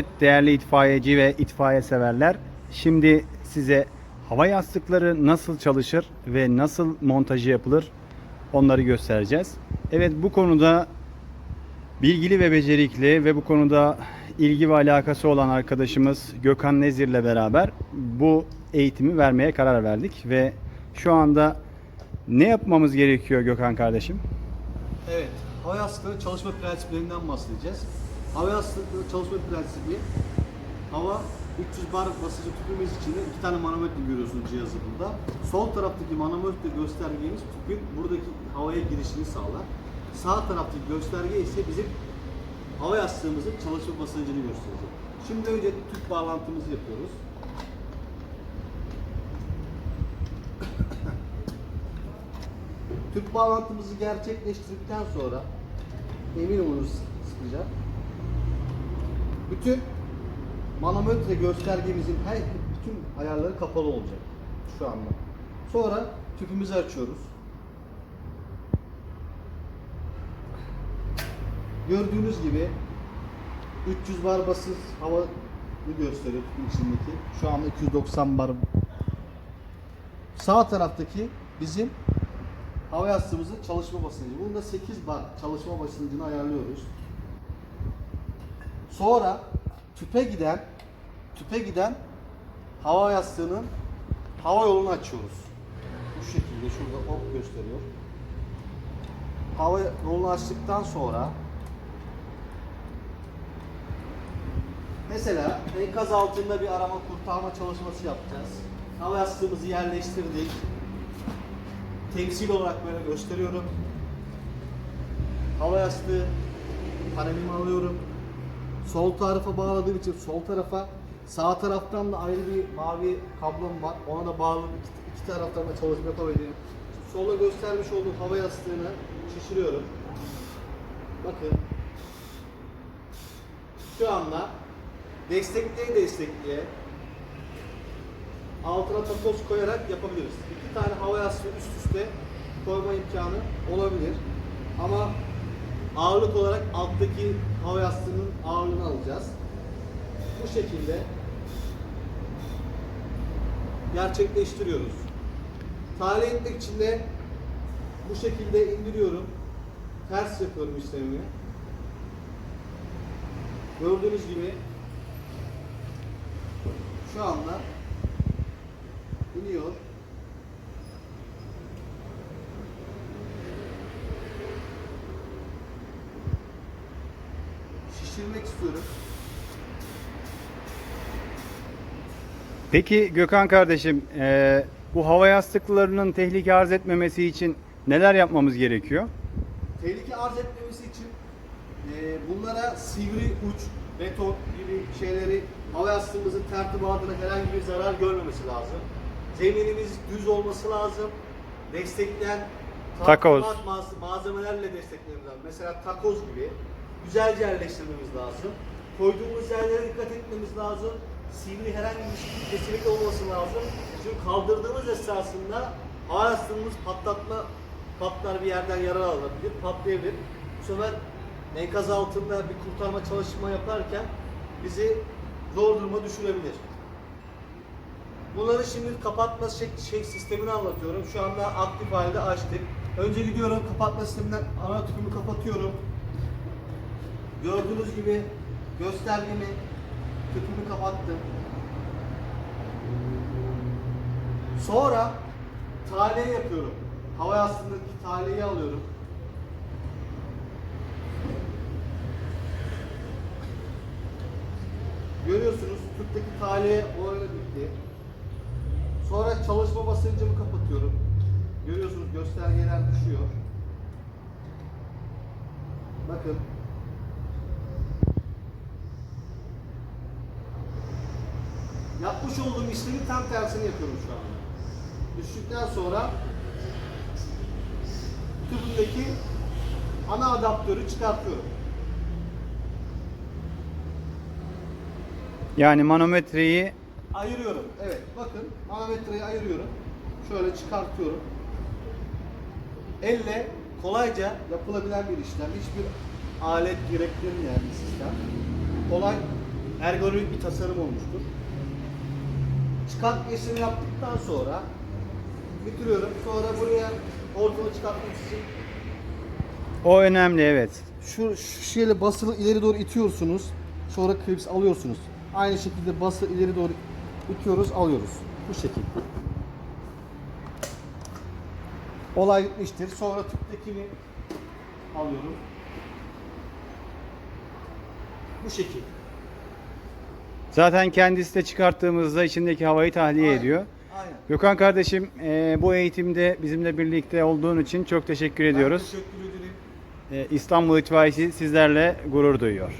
Evet, Değerli itfaiyeci ve itfaiye severler, şimdi size hava yastıkları nasıl çalışır ve nasıl montajı yapılır onları göstereceğiz. Evet bu konuda bilgili ve becerikli ve bu konuda ilgi ve alakası olan arkadaşımız Gökhan Nezir ile beraber bu eğitimi vermeye karar verdik ve şu anda ne yapmamız gerekiyor Gökhan kardeşim? Evet, hava yastığı çalışma prensiplerinden bahsedeceğiz. Hava yastığı çalışma prensibi, hava 300 bar basıncı tüpümüz içinde iki tane manometre görüyorsunuz cihazı burada. Sol taraftaki manometre göstergemiz tüpün buradaki havaya girişini sağlar. Sağ taraftaki gösterge ise bizim hava yastığımızın çalışma basıncını gösterecek. Şimdi önce tüp bağlantımızı yapıyoruz. Tüp bağlantımızı gerçekleştirdikten sonra emin olunuz sıkıca bütün manometre göstergemizin her bütün ayarları kapalı olacak şu anda. Sonra tüpümüzü açıyoruz. Gördüğünüz gibi 300 bar basınç hava gösteriyor tüpün içindeki. Şu anda 290 bar. Sağ taraftaki bizim hava yastığımızın çalışma basıncı. Bunda 8 bar çalışma basıncını ayarlıyoruz. Sonra tüpe giden tüpe giden hava yastığının hava yolunu açıyoruz. Bu şekilde şurada ok gösteriyor. Hava yolunu açtıktan sonra mesela enkaz altında bir arama kurtarma çalışması yapacağız. Hava yastığımızı yerleştirdik temsil olarak böyle gösteriyorum. Hava yastığı panelimi alıyorum. Sol tarafa bağladığım için sol tarafa sağ taraftan da ayrı bir mavi kablom var. Ona da bağlı iki, iki taraftan da çalışma yapabilirim. Solda göstermiş olduğum hava yastığını şişiriyorum. Bakın. Şu anda destekleye destekleye altına takoz koyarak yapabiliriz. İki tane hava yastığı üst üste koyma imkanı olabilir. Ama ağırlık olarak alttaki hava yastığının ağırlığını alacağız. Bu şekilde gerçekleştiriyoruz. Tahliye etmek için de bu şekilde indiriyorum. Ters yapıyorum işlemini. Gördüğünüz gibi şu anda iniyor. Şişirmek istiyorum. Peki Gökhan kardeşim, eee, bu hava yastıklarının tehlike arz etmemesi için neler yapmamız gerekiyor? Tehlike arz etmemesi için e, bunlara sivri uç, beton gibi şeyleri hava yastığımızın tertibatına herhangi bir zarar görmemesi lazım. Zeminimiz düz olması lazım. Destekleyen Takoz. malzemelerle desteklememiz lazım. Mesela takoz gibi güzelce yerleştirmemiz lazım. Koyduğumuz yerlere dikkat etmemiz lazım. Sivri herhangi bir şekilde kesinlikle olması lazım. Çünkü kaldırdığımız esasında yastığımız patlatma patlar bir yerden yara alabilir, patlayabilir. Bu sefer enkaz altında bir kurtarma çalışma yaparken bizi zor duruma düşürebilir. Bunları şimdi kapatma şey, şey sistemini anlatıyorum. Şu anda aktif halde açtık. Önce gidiyorum kapatma sisteminden ana tüpümü kapatıyorum. Gördüğünüz gibi göstergemi tüpümü kapattım. Sonra tahliye yapıyorum. Hava yastığındaki tahliyeyi alıyorum. Görüyorsunuz tüpteki tahliye oraya bitti. Sonra çalışma basıncımı kapatıyorum. Görüyorsunuz göstergeler düşüyor. Bakın. Yapmış olduğum işlemin tam tersini yapıyorum şu anda. Düştükten sonra tüpündeki ana adaptörü çıkartıyorum. Yani manometreyi Ayırıyorum. Evet bakın manometreyi ayırıyorum. Şöyle çıkartıyorum. Elle kolayca yapılabilen bir işlem. Hiçbir alet gerektirmeyen bir sistem. Kolay ergonomik bir tasarım olmuştur. Çıkartma işlemi yaptıktan sonra bitiriyorum. Sonra buraya ortalığı çıkartmak için O önemli evet. şu, şu şeyle basılı ileri doğru itiyorsunuz. Sonra klips alıyorsunuz. Aynı şekilde bası ileri doğru itiyoruz, alıyoruz. Bu şekilde. Olay bitmiştir. Sonra tüptekini alıyorum. Bu şekil. Zaten kendisi de çıkarttığımızda içindeki havayı tahliye Aynen, ediyor. Aynen. Gökhan kardeşim e, bu eğitimde bizimle birlikte olduğun için çok teşekkür ediyoruz. Ben teşekkür ederim. E, İstanbul İtfaiyesi sizlerle gurur duyuyor.